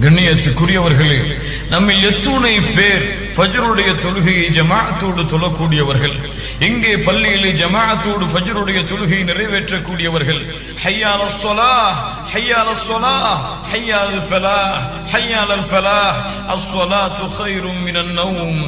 கண்ணியத்துக்குரியவர்களே நம்மில் எத்துணை பேர் ஃபஜ்ருடைய தொழுகையை ஜமாஅத்தோடு தொழக்கூடியவர்கள் எங்கே பள்ளியிலே ஜமாஅத்தோடு ஃபஜ்ருடைய தொழுகையை நிறைவேற்றக்கூடியவர்கள் ஹையால சொலா ஹையால சொலா ஹையால் ஃபலா ஹையால் ஃபலா அஸ்ஸலாத்து கைரும் மினன் நவும்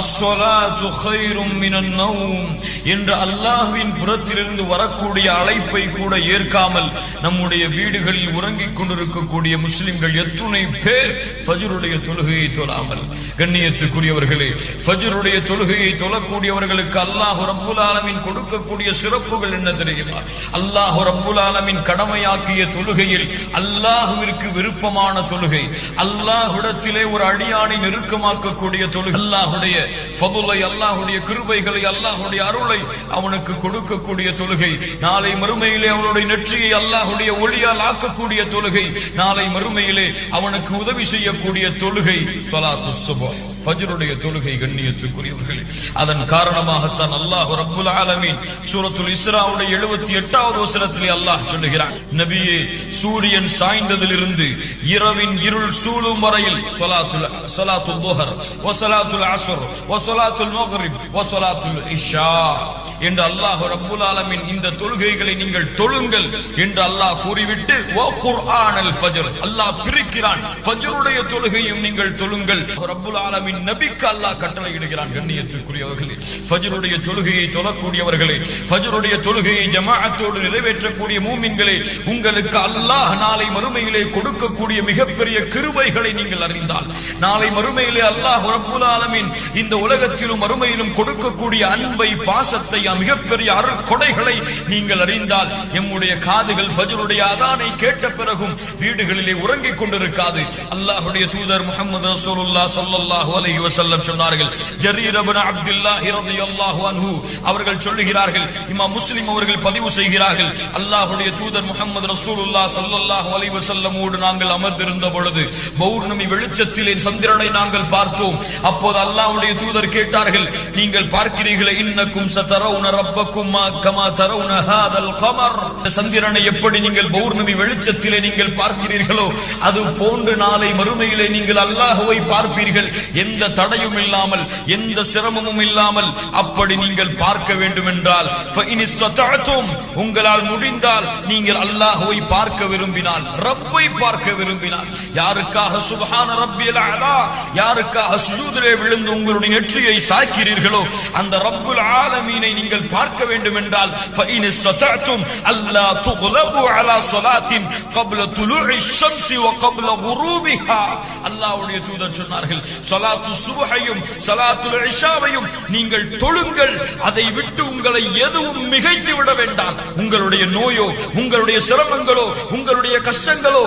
அஸ்ஸலாத்து கைரும் மினன் நவும் என்ற அல்லாஹ்வின் புறத்திலிருந்து வரக்கூடிய அழைப்பை கூட ஏற்காமல் நம்முடைய வீடுகளில் உறங்கிக் கொண்டிருக்கக்கூடிய முஸ்லிம்கள் எத்துணை பேர் ஃபஜ்ருடைய தொழுகையை தொழாமல் கண்ணியத்துக்குரியவர்களே ஃபஜ்ருடைய தொழுகையை தொழக்கூடியவர்களுக்கு அல்லாஹ் ரப்புல் ஆலமீன் கொடுக்கக்கூடிய சிறப்புகள் என்ன தெரியுமா? அல்லாஹ் ரப்புல் ஆலமீன் கடமையாக்கிய தொழுகையில் அல்லாஹுவிற்கு விருப்பமான தொழுகை அல்லாஹுடத்திலே ஒரு அடியானை நெருக்கமாக்கக்கூடிய தொழுகை அல்லாஹுடைய ஃபதுலை அல்லாஹுடைய கிருபைகளை அல்லாஹுடைய அருளை அவனுக்கு கொடுக்கக்கூடிய தொழுகை நாளை மறுமையிலே அவனுடைய நெற்றியை அல்லாஹுடைய ஒளியால் ஆக்கக்கூடிய தொழுகை நாளை மறுமையிலே அவனுக்கு உதவி செய்யக்கூடிய தொழுகை ஸலாத்து சுபஹ் ஃபஜ்ருடைய தொழுகை கண்ணியத்துக்குரியவர்கள் அதன் காரணமாகத்தான் அல்லாஹ் ரப்புல் ஆலமீன் சூரத்துல் இஸ்ராவுடைய 78வது வசனத்திலே அல்லாஹ் சொல்லுகிறான் நபியே சூரியன் சாய்ந்ததிலிருந்து இரவின் இருள் சூழும் வரையில் ஸலாத்துல் சொலாத்துல் துஹர் வ ஸலாத்துல் அஸ்ர் வ ஸலாத்துல் மக்ரிப் வ இஷா என்று அல்லாஹ் ரப்புல் ஆலமீன் இந்த தொழுகைகளை நீங்கள் தொழுங்கள் என்று அல்லாஹ் கூறிவிட்டு ஓ குர்ஆனல் ஃபஜர் அல்லாஹ் பிரிக்கிறான் ஃபஜருடைய தொழுகையும் நீங்கள் தொழுங்கள். ரப்புல் ஆலமீன் அல்லாவின் நபிக்கு அல்லாஹ் கட்டளையிடுகிறான் கண்ணியத்திற்குரியவர்களே ஃபஜ்ருடைய தொழுகையை தொழக்கூடியவர்களே ஃபஜ்ருடைய தொழுகையை ஜமாஅத்தோடு நிறைவேற்றக்கூடிய மூமின்களே உங்களுக்கு அல்லாஹ் நாளை மறுமையிலே கொடுக்கக்கூடிய மிகப்பெரிய கிருபைகளை நீங்கள் அறிந்தால் நாளை மறுமையிலே அல்லாஹ் ரப்புல் ஆலமின் இந்த உலகத்திலும் மறுமையிலும் கொடுக்கக்கூடிய அன்பை பாசத்தை மிகப்பெரிய அருட்கொடைகளை நீங்கள் அறிந்தால் எம்முடைய காதுகள் ஃபஜ்ருடைய அதானை கேட்ட பிறகும் வீடுகளிலே உறங்கிக் கொண்டிருக்காது. அல்லாஹுடைய தூதர் முகமது ரசூலுல்லா சொல்லல்லாஹு அலஹி வசல்லம் சொன்னார்கள். ஜரீர் அபின் அப்துல்லா இரதியல்லாஹு அன்ஹு அவர்கள் சொல்லுகிறார்கள் இமா முஸ்லிம் அவர்கள் பதிவு செய்கிறார்கள் அல்லாஹுடைய தூதர் முகமது ரசூலுல்லா சல்லல்லாஹு அலைஹி வசல்லமோடு நாங்கள் அமர்ந்திருந்த பொழுது பௌர்ணமி வெளிச்சத்திலே சந்திரனை நாங்கள் பார்த்தோம். அப்போது அல்லாஹ்வுடைய தூதர் கேட்டார்கள் நீங்கள் பார்க்கிறீர்களே இன்னக்கும் சதரவுன ரப்பக்கும் கமா தரவுன ஹாதல் கமர். சந்திரனை எப்படி நீங்கள் பௌர்ணமி வெளிச்சத்திலே நீங்கள் பார்க்கிறீர்களோ அது போன்று நாளை மறுமையிலே நீங்கள் அல்லாஹுவை பார்ப்பீர்கள். எந்த தடையும் இல்லாமல் எந்த சிரமமும் இல்லாமல் அப்படி நீங்கள் பார்க்க வேண்டும் என்றால் உங்களால் முடிந்தால் நீங்கள் அல்லாஹுவை பார்க்க விரும்பினால் ரப்பை பார்க்க விரும்பினால் யாருக்காக சுபஹான ரப்பியல் அலா யாருக்காக சுஜூதிலே விழுந்து உங்களுடைய நெற்றியை சாய்க்கிறீர்களோ அந்த ரப்புல் ஆலமீனை நீங்கள் பார்க்க வேண்டும் என்றால் فإن استطعتم ألا تغلبوا على صلاة قبل طلوع الشمس وقبل غروبها அல்லாஹ்வுடைய தூதர் சொன்னார்கள் சலாத்து சுபஹையும் சலாத்து இஷாவையும் நீங்கள் தொழுங்கள். அதை விட்டு உங்களை எதுவும் மிகைத்து விட வேண்டாம். உங்களுடைய நோயோ உங்களுடைய சிரமங்களோ உங்களுடைய கஷ்டங்களோ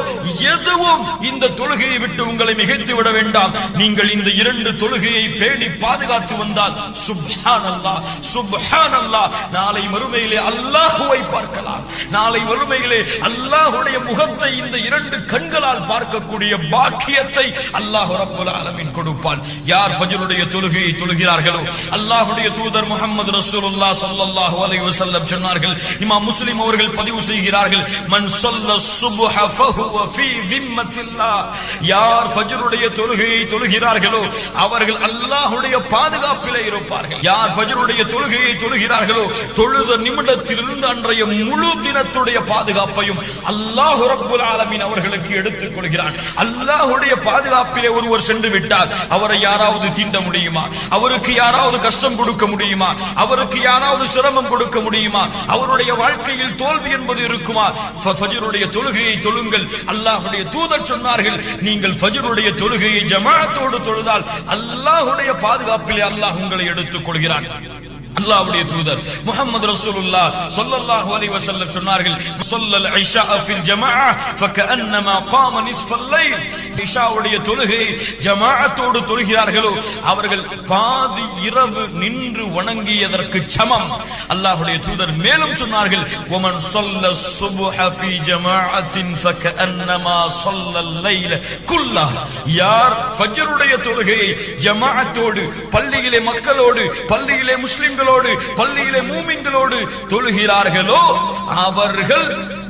எதுவும் இந்த தொழுகையை விட்டு உங்களை மிகைத்து விட வேண்டாம். நீங்கள் இந்த இரண்டு தொழுகையை பேணி பாதுகாத்து வந்தால் சுப்ஹானல்லாஹ் சுப்ஹானல்லாஹ். நாளை மறுமையிலே அல்லாஹுவை பார்க்கலாம். நாளை மறுமையிலே அல்லாஹுடைய முகத்தை இந்த இரண்டு கண்களால் பார்க்கக்கூடிய பாக்கியத்தை அல்லாஹ் ரப்பல் ஆலமீன் கொடுப்பான். யார் ஃபஜ்ருடைய தொழுகையை தொழுகிறார்களோ அல்லாஹ்வுடைய தூதர் முகமது ரசூலுல்லாஹ் ஸல்லல்லாஹு அலைஹி வஸல்லம் சொன்னார்கள் இமாம் முஸ்லிம் அவர்கள் பதிவு செய்கிறார்கள் மன் ஸல்ல சுப்ஹ ஃபஹுவ ஃபீ திம்மத்தில்லாஹ் யார் ஃபஜ்ருடைய தொழுகையை தொழுகிறார்களோ அவர்கள் அல்லாஹ்வுடைய பாதுகாப்பிலே இருப்பார்கள். யார் ஃபஜ்ருடைய தொழுகையை தொழுகிறார்களோ தொழுத நிமிடத்திலிருந்து அன்றைய முழு தினத்துடைய பாதுகாப்பையும் அல்லாஹ் ரப்பல் ஆலமீன் அவர்களுக்கு எடுத்துக் கொள்கிறான். அல்லாஹ்வுடைய பாதுகாப்பிலே ஒருவர் சென்று விட்டார். அவர் யாராவது தீண்ட முடியுமா? அவருக்கு யாராவது கஷ்டம் கொடுக்க முடியுமா? அவருக்கு யாராவது சிரமம் கொடுக்க முடியுமா? அவருடைய வாழ்க்கையில் தோல்வி என்பது இருக்குமா? ஃபஜருடைய ஃபஜ்ருடைய தொழுகையை தொழுங்கள். அல்லாஹுடைய தூதர் சொன்னார்கள் நீங்கள் ஃபஜ்ருடைய தொழுகையை ஜமாத்தோடு தொழுதால் அல்லாஹுடைய பாதுகாப்பிலே அல்லாஹ் உங்களை எடுத்துக் கொள்கிறான் அல்லாவுடைய தூதர் முகமது ரசூலுல்லாஹ் ஸல்லல்லாஹு அலைஹி வஸல்லம் சொன்னார்கள் ஸல்லல் ஐஷா ஃபில் ஜமாஅ ஃபகன்னமா காம நிஸ்ஃபல் லைல். இஷாவுடைய தொழுகை ஜமாஅத்தோடு தொழுகிறார்களோ அவர்கள் பாதி இரவு நின்று வணங்கியதற்கு சமம். அல்லாஹ்வுடைய தூதர் மேலும் சொன்னார்கள் ஒமன் ஸல்ல சுப்ஹ ஃபி ஜமாஅத்தின் ஃபகன்னமா ஸல்லல் லைல். குல்லா யார் ஃபஜ்ருடைய தொழுகையை ஜமாஅத்தோடு பள்ளியிலே மக்களோடு பள்ளியிலே முஸ்லிம்கள் முஸ்லிம்களோடு பள்ளியிலே மூமின்களோடு தொழுகிறார்களோ அவர்கள்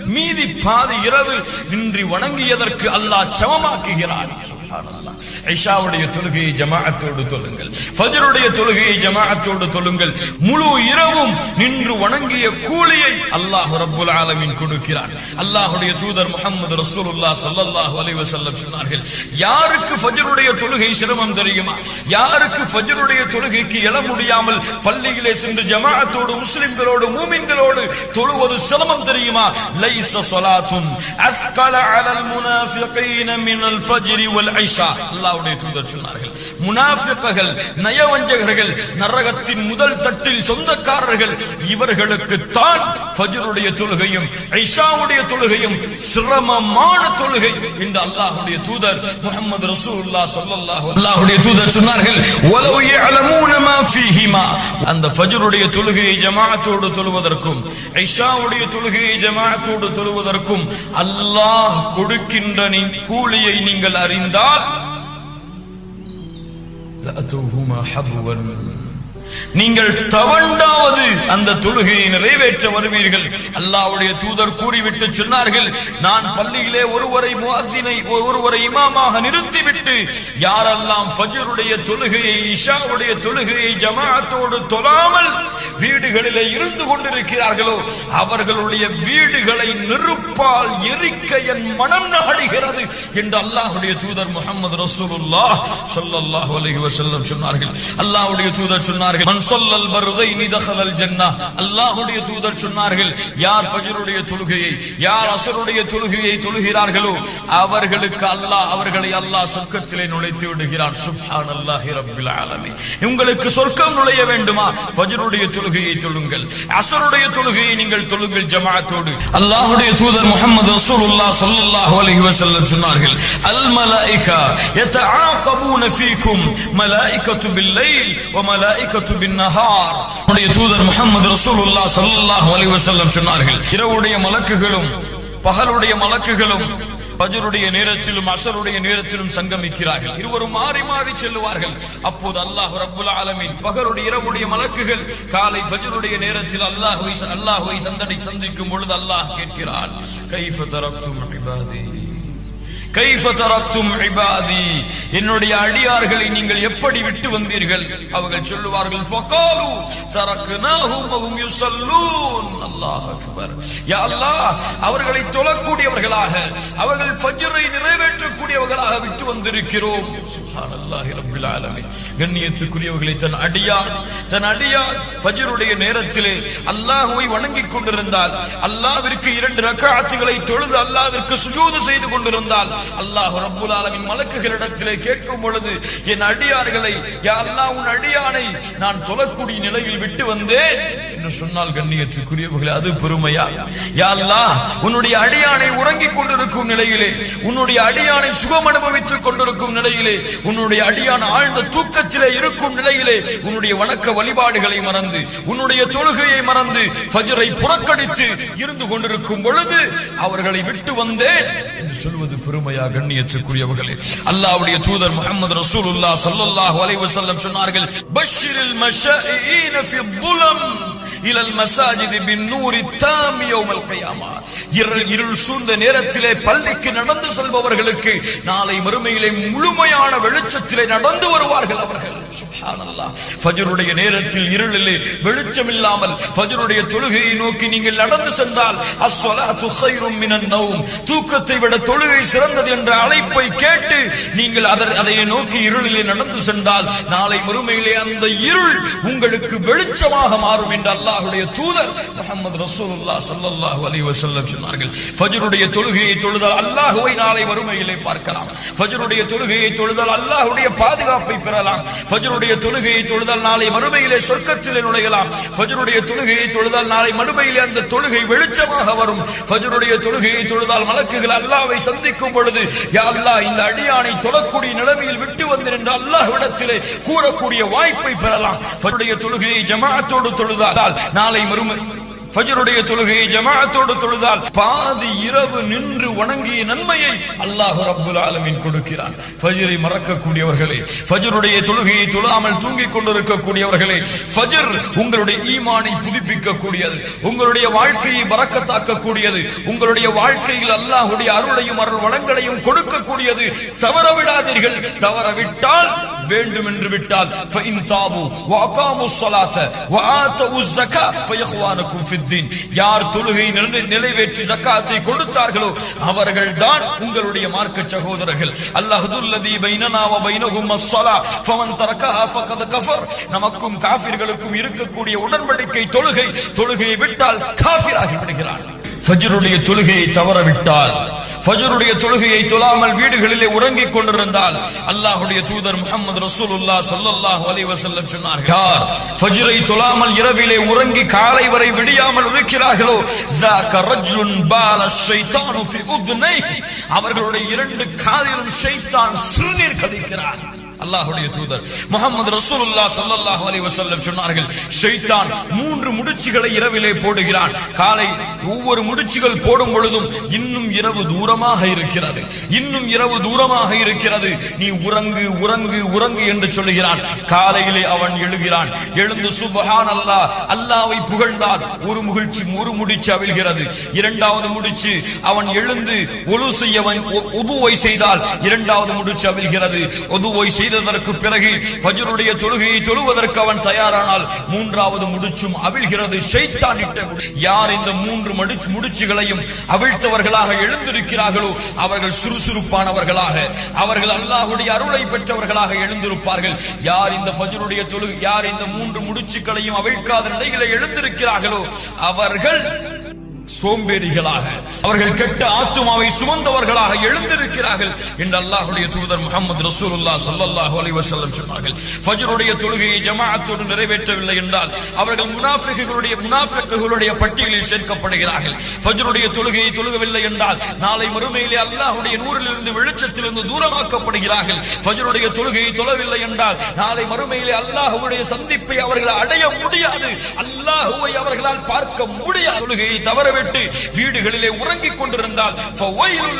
மீதி பாதி இரவு இன்றி வணங்கியதற்கு அல்லாஹ் சமமாக்குகிறார் ஐஷாவுடைய தொழுகையை ஜமாஅத்தோடு தொழுங்கள். ஃபஜருடைய தொழுகையை ஜமாஅத்தோடு தொழுங்கள். முழு இரவும் நின்று வணங்கிய கூலியை அல்லாஹ் ரப்புல் ஆலமீன் கொடுக்கிறார். அல்லாஹ்வுடைய தூதர் முஹம்மது ரசூலுல்லா ஸல்லல்லாஹு அலைஹி வஸல்லம் சொன்னார்கள் யாருக்கு ஃபஜருடைய தொழுகை சிரமம் தெரியுமா? யாருக்கு ஃபஜருடைய தொழுகைக்கு எழ முடியாமல் பள்ளியிலே சென்று ஜமாஅத்தோடு முஸ்லிம்களோடு மூமின்களோடு தொழுவது சிரமம் தெரியுமா? லைஸ ஸலாத்துன் அத்கல அலல் முனாஃபிகீன மினல் ஃபஜ்ரி வல் ஐஷா. அல்லாஹ்வுடைய தூதர் சொன்னார்கள் முனாஃபிக்குகள் நயவஞ்சகர்கள் நரகத்தின் முதல் தட்டில் சொந்தக்காரர்கள் இவர்களுக்கு தான் ஃபஜ்ருடைய தொழுகையும் ஐஷாவுடைய தொழுகையும் சிரமமான தொழுகை என்று அல்லாஹ்வுடைய தூதர் முஹம்மது ரசூலுல்லாஹ் ஸல்லல்லாஹு அல்லாஹ்வுடைய தூதர் சொன்னார்கள் வலவ் يعلمون ما فيهما அந்த ஃபஜ்ருடைய தொழுகையை ஜமாஅத்தோடு தொழுவதற்கும் ஐஷாவுடைய தொழுகையை ஜமாஅத்தோடு தொழுவதற்கும் அல்லாஹ் கொடுக்கின்ற நீ- கூலியை நீங்கள் அறிந்தால் لأتوهما حبوا நீங்கள் தவண்டாவது அந்த தொழுகையை நிறைவேற்ற வருவீர்கள். அல்லாவுடைய தூதர் கூறிவிட்டு சொன்னார்கள் நான் பள்ளியிலே ஒருவரை முஅத்தினை ஒருவரை இமாமாக நிறுத்திவிட்டு யாரெல்லாம் ஃபஜருடைய தொழுகையை இஷாவுடைய தொழுகையை ஜமாத்தோடு தொழாமல் வீடுகளிலே இருந்து கொண்டிருக்கிறார்களோ அவர்களுடைய வீடுகளை நெருப்பால் எரிக்க என் மனம் நாடுகிறது என்று அல்லாஹுடைய தூதர் முகமது ரசூலுல்லா ஸல்லல்லாஹு அலைஹி வஸல்லம் சொன்னார்கள். அல்லாஹ்வுடைய தூதர் சொன்னார்கள் சொன்னார்கள் மன் சொல்லல் வருதை நிதகலல் ஜன்னா. அல்லாஹுடைய தூதர் சொன்னார்கள் யார் ஃபஜருடைய தொழுகையை யார் அசருடைய தொழுகையை தொழுகிறார்களோ அவர்களுக்கு அல்லாஹ் அவர்களை அல்லாஹ் சொர்க்கத்திலே நுழைத்து விடுகிறார் சுப்ஹான் அல்லாஹி ரப்பில் ஆலமீன். உங்களுக்கு சொர்க்கம் நுழைய வேண்டுமா? ஃபஜருடைய தொழுகையை தொழுங்கள். அசருடைய தொழுகையை நீங்கள் தொழுங்கள் ஜமாத்தோடு அல்லாஹுடைய தூதர் முகமது ரசூலுல்லாஹ் ஸல்லல்லாஹு அலைஹி வஸல்லம் சொன்னார்கள் அல் மலாயிகா யதஆகபூன ஃபீக்கும் மலாயிகத்து பில்லைல் வ மலாயிகத்து ஹிஜ்ரத்து பின் நஹார் உடைய தூதர் முகமது ரசூலுல்லா சல்லாஹ் அலி சொன்னார்கள் இரவுடைய மலக்குகளும் பகலுடைய மலக்குகளும் பஜருடைய நேரத்திலும் அசருடைய நேரத்திலும் சங்கமிக்கிறார்கள். இருவரும் மாறி மாறி செல்லுவார்கள். அப்போது அல்லாஹ் ரபுல் ஆலமின் பகருடைய இரவுடைய மலக்குகள் காலை பஜருடைய நேரத்தில் அல்லாஹ் அல்லாஹுவை சந்தனை சந்திக்கும் பொழுது அல்லாஹ் கேட்கிறான் கைஃப தரப்தும் இபாதே. கைஃபதரத்தும் இபாதி. என்னுடைய அடியார்களை நீங்கள் எப்படி விட்டு வந்தீர்கள்? அவர்கள் சொல்லுவார்கள் ஃபகாலு தரக்னாஹும் வஹும் யுஸல்லூன் அல்லாஹ் அக்பர். யா அல்லாஹ் அவர்களை தொழக்கூடியவர்களாக அவர்கள் ஃபஜ்ரை கண்ணியத்துக்குரியவர்களாக விட்டு வந்திருக்கிறோம். கண்ணியத்துக்குரியவர்களை தன் அடியார் தன் அடியார் பஜருடைய நேரத்திலே அல்லாஹுவை வணங்கிக் கொண்டிருந்தால் அல்லாவிற்கு இரண்டு ரக்காத்துகளை தொழுது அல்லாவிற்கு சுஜூது செய்து கொண்டிருந்தால் அல்லாஹ் ரப்புல் ஆலமின் மலக்குகளிடத்திலே கேட்கும் பொழுது என் அடியார்களை யாரெல்லாம் உன் அடியானை நான் தொழக்கூடிய நிலையில் விட்டு வந்தேன். என்று சொன்னால் கண்ணியத்துக்குரியவர்களே அது பெருமையா யாரெல்லாம் உன்னுடைய அடியானை உறங்கிக் கொண்டிருக்கும் நிலையிலே உன்னுடைய அடியானை சுகம் அனுபவித்துக் கொண்டிருக்கும் நிலையிலே உன்னுடைய அடியான ஆழ்ந்த தூக்கத்திலே இருக்கும் நிலையிலே உன்னுடைய வணக்க வழிபாடுகளை மறந்து உன்னுடைய தொழுகையை மறந்து ஃபஜரை புறக்கணித்து இருந்து கொண்டிருக்கும் பொழுது அவர்களை விட்டு வந்தேன் என்று சொல்வது பெருமையா கண்ணியத்துக்குரியவர்களே. அல்லாவுடைய தூதர் முகமது ரசூலுல்லா சல்லல்லாஹு அலைஹி வஸல்லம் சொன்னார்கள் பஷிரில் மஷாயின ஃபி துலம் இலல் மசாஜிதி பின் நூரி தாம் யௌமல் இருள் இருள் சூழ்ந்த நேரத்திலே பள்ளிக்கு நடந்து செல்பவர்களுக்கு நாளை மறுமையிலே முழுமையான வெளிச்சத்திலே நடந்து வருவார்கள் அவர்கள். ஃபஜ்ருடைய நேரத்தில் இருளிலே வெளிச்சம் இல்லாமல் ஃபஜ்ருடைய தொழுகையை நோக்கி நீங்கள் நடந்து சென்றால் அஸ்ஸலாத்து கைரும் மினன் நௌம். தூக்கத்தை விட தொழுகை சிறந்தது என்ற அழைப்பை கேட்டு நீங்கள் அதை அதை நோக்கி இருளிலே நடந்து சென்றால் நாளை மறுமையிலே அந்த இருள் உங்களுக்கு வெளிச்சமாக மாறும் என்று அல்லாஹ்வுடைய தூதர் முஹம்மது ரசூலுல்லாஹ் ஸல்லல்லாஹு அலைஹி வஸல்லம் சொன்னார்கள். ஃபஜ்ருடைய தொழுகையை தொழுதால் அல்லாஹ்வை நாளை மறுமையிலே பார்க்கலாம். ஃபஜ்ருடைய தொழுகையை தொழுதால் அல்லாஹ்வுடைய பாதுகாப்பை பெறலாம். ஃபஜ்ருடைய தொழுகையை தொழுதால் நாளை மறுமையிலே சொர்க்கத்திலே நுழையலாம். ஃபஜ்ருடைய தொழுகையை தொழுதால் நாளை மறுமையிலே அந்த தொழுகை வெளிச்சமாக வரும். ஃபஜ்ருடைய தொழுகையை தொழுதால் மலக்குகள் அல்லாவை சந்திக்கும் பொழுது யா அல்லாஹ் இந்த அடியானை தொடக்கூடிய நிலைமையில் விட்டு வந்தேன் என்று அல்லாஹ்விடத்திலே கூறக்கூடிய வாய்ப்பை பெறலாம். ஃபஜ்ருடைய தொழுகையை ஜமாத்தோடு தொழுதால் நாளை மறுமை ஃபஜருடைய தொழுகையை ஜமாஅத்தோடு தொழுதால் பாதி இரவு நின்று வணங்கிய நன்மையை அல்லாஹு அப்துல் ஆலமின் கொடுக்கிறான். ஃபஜரை மறக்கக்கூடியவர்களே ஃபஜருடைய தொழுகையை தொழாமல் தூங்கிக் கொண்டிருக்கக்கூடியவர்களே ஃபஜர் உங்களுடைய ஈமானை புதுப்பிக்க உங்களுடைய வாழ்க்கையை பறக்கத்தாக்க கூடியது உங்களுடைய வாழ்க்கையில் அல்லாஹுடைய அருளையும் அருள் வளங்களையும் கொடுக்கக்கூடியது. தவற விடாதீர்கள் தவற விட்டால் வேண்டும் என்று விட்டால் ஃபஇன் தாபு வஅகாமுஸ் ஸலாத்த வஆத்தவுஸ் ஸகா ஃபயஹ்வானுக்கும் ஃபித் யார் தொழுகை நிறைவேற்றி ஜக்காத்தை கொடுத்தார்களோ அவர்கள் தான் உங்களுடைய மார்க்க சகோதரர்கள். அல்லாஹுல்லதி பைனனா வ பைனஹும் அஸ்ஸலா. ஃபமன் கஃபர். நமக்கும் காஃபிர்களுக்கும் இருக்கக்கூடிய உடன்படிக்கை தொழுகை. தொழுகையை விட்டால் காஃபிராகி விடுகிறார்கள் ஃபஜ்ருடைய தொழுகையை தவறவிட்டால் ஃபஜ்ருடைய தொழுகையை தொழாமல் வீடுகளிலே உறங்கிக் கொண்டிருந்தால் அல்லாஹ்வுடைய தூதர் முஹம்மது ரசூலுல்லாஹ் ஸல்லல்லாஹு அலைஹி வஸல்லம் சொன்னார்கள் யார் ஃபஜ்ரை தொழாமல் இரவிலே உறங்கி காலை வரை விடியாமல் இருக்கிறார்களோ ذاك رجل بال الشيطان في اذنيه அவர்களுடைய இரண்டு காதிலும் ஷைத்தான் சிறுநீர் கழிக்கிறான் அல்லாஹுடைய தூதர். முகமது ரசூலுல்லா சல்லல்லாஹு அலைஹி வஸல்லம் சொன்னார்கள் ஷைத்தான் மூன்று முடிச்சுகளை இரவிலே போடுகிறான். காலை ஒவ்வொரு முடிச்சுகள் போடும் பொழுதும் இன்னும் இரவு தூரமாக இருக்கிறது. இன்னும் இரவு தூரமாக இருக்கிறது. நீ உறங்கு உறங்கு உறங்கு என்று சொல்லுகிறான். காலையிலே அவன் எழுகிறான். எழுந்து சுபஹான் அல்லாஹ் அல்லாஹ்வை புகழ்ந்தால் ஒரு முகிழ்ச்சி ஒரு முடிச்சு அவிழ்கிறது. இரண்டாவது முடிச்சு அவன் எழுந்து ஒழு செய்யவன் உதுவை செய்தால் இரண்டாவது முடிச்சு அவிழ்கிறது. ஒதுவை செய்ததற்கு பிறகு பஜருடைய தொழுகையை தொழுவதற்கு அவன் தயாரானால் மூன்றாவது முடிச்சும் அவிழ்கிறது. ஷைத்தான் யார் இந்த மூன்று முடிச்சுகளையும் அவிழ்த்தவர்களாக எழுந்திருக்கிறார்களோ அவர்கள் சுறுசுறுப்பானவர்களாக அவர்கள் அல்லாஹுடைய அருளை பெற்றவர்களாக எழுந்திருப்பார்கள். யார் இந்த பஜருடைய தொழு யார் இந்த மூன்று முடிச்சுகளையும் அவிழ்க்காத நிலைகளை எழுந்திருக்கிறார்களோ அவர்கள் சோம்பேறிகளாக அவர்கள் கெட்ட ஆத்துமாவை சுமந்தவர்களாக எழுந்திருக்கிறார்கள் என்று அல்லாஹுடைய தூதர் முகமது ரசூலுல்லா ஸல்லல்லாஹு அலைஹி சொன்னார்கள். ஃபஜருடைய தொழுகையை ஜமாஅத்தோடு நிறைவேற்றவில்லை என்றால் அவர்கள் முனாஃபிகளுடைய முனாஃபிகளுடைய பட்டியலில் சேர்க்கப்படுகிறார்கள். ஃபஜருடைய தொழுகையை தொழுகவில்லை என்றால் நாளை மறுமையிலே அல்லாஹுடைய நூறிலிருந்து வெளிச்சத்திலிருந்து தூரமாக்கப்படுகிறார்கள். ஃபஜருடைய தொழுகையை தொழவில்லை என்றால் நாளை மறுமையிலே அல்லாஹுடைய சந்திப்பை அவர்கள் அடைய முடியாது. அல்லாஹுவை அவர்களால் பார்க்க முடியாது. தொழுகையை தவறவிட்டு வீடுகளிலே உறங்கிக் கொண்டிருந்தால் ஃபவைலுல்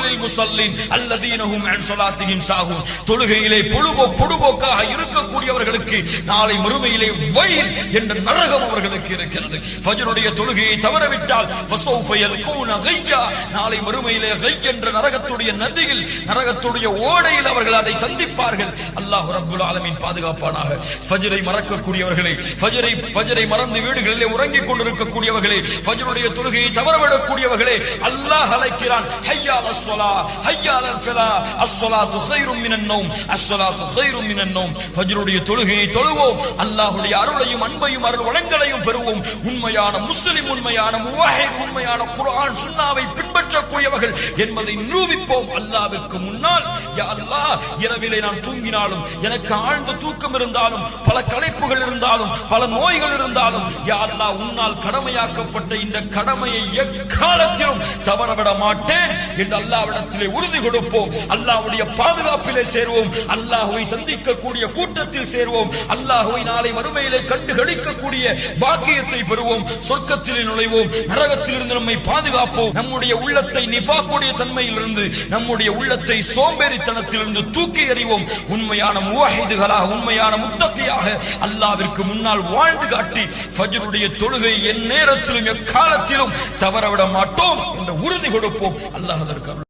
அல்லதீனஹும் அன் ஸலாத்திஹிம் சாஹூன். தொழுகையிலே பொழுபோ பொடுபோக்காக இருக்கக்கூடியவர்களுக்கு நாளை மறுமையிலே வயில் என்ற நரகம் அவர்களுக்கு இருக்கிறது. ஃபஜ்ருடைய தொழுகையை தவறவிட்டால் ஃபஸௌஃப யல்கூன கையா. நாளை மறுமையிலே கை என்ற நரகத்துடைய நதியில் நரகத்துடைய ஓடையில் அவர்கள் அதை சந்திப்பார்கள். அல்லாஹ் ரப்புல் ஆலமின் பாதுகாப்பானாக. ஃபஜரை மறக்கக்கூடியவர்களை ஃபஜரை ஃபஜரை மறந்து வீடுகளிலே உறங்கிக் கொண்டிருக்கக்கூடியவர்களே ஃபஜருடைய தொழுகையை தவறவிடக்கூடியவர்களே அல்லாஹ் அழைக்கிறான் ஹய்யால் அஸ்ஸலா ஹய்யால் அல்ஃபலா அஸ்ஸலாத்து கைரும் மினன் அஸ்ஸலாத்து கைரும் மினன் ஃபஜ்ருடைய தொழுகையை தொழுவோம் அல்லாஹ்வுடைய அருளையும் அன்பையும் அருள் வளங்களையும் பெறுவோம். உண்மையான முஸ்லிம் உண்மையான முவாஹித் உண்மையான குர்ஆன் சுன்னாவை பின்பற்றக்கூடியவர்கள் என்பதை நிரூபிப்போம் அல்லாஹ்விற்கு முன்னால். யா அல்லாஹ் இரவிலே நான் தூங்கினாலும் எனக்கு ஆழ்ந்த தூக்கம் இருந்தாலும் பல களைப்புகள் இருந்தாலும் பல நோய்கள் இருந்தாலும் யா அல்லாஹ் உன்னால் கடமையாக்கப்பட்ட இந்த கடமையை எக்காலத்திலும் தவறவிட மாட்டேன் என்று அல்லாவிடத்திலே உறுதி கொடுப்போம். அல்லாவுடைய பாதுகாப்பிலே சேருவோம். அல்லாஹுவை சந்திக்கக்கூடிய கூட்டத்தில் சேருவோம். அல்லாஹுவை நாளை மறுமையிலே கண்டு கழிக்கக்கூடிய பாக்கியத்தை பெறுவோம். சொர்க்கத்திலே நுழைவோம். நரகத்திலிருந்து நம்மை பாதுகாப்போம். நம்முடைய உள்ளத்தை நிஃபாக்குடைய தன்மையிலிருந்து நம்முடைய உள்ளத்தை சோம்பேறித்தனத்திலிருந்து தூக்கி எறிவோம். உண்மையான முவாஹிதுகளாக உண்மையான முத்தகையாக அல்லாவிற்கு முன்னால் வாழ்ந்து காட்டி ஃபஜருடைய தொழுகை என் நேரத்திலும் எக்காலத்திலும் தவறவிட மாட்டோம் என்ற உறுதி கொடுப்போம். அல்லாஹ் அதற்கு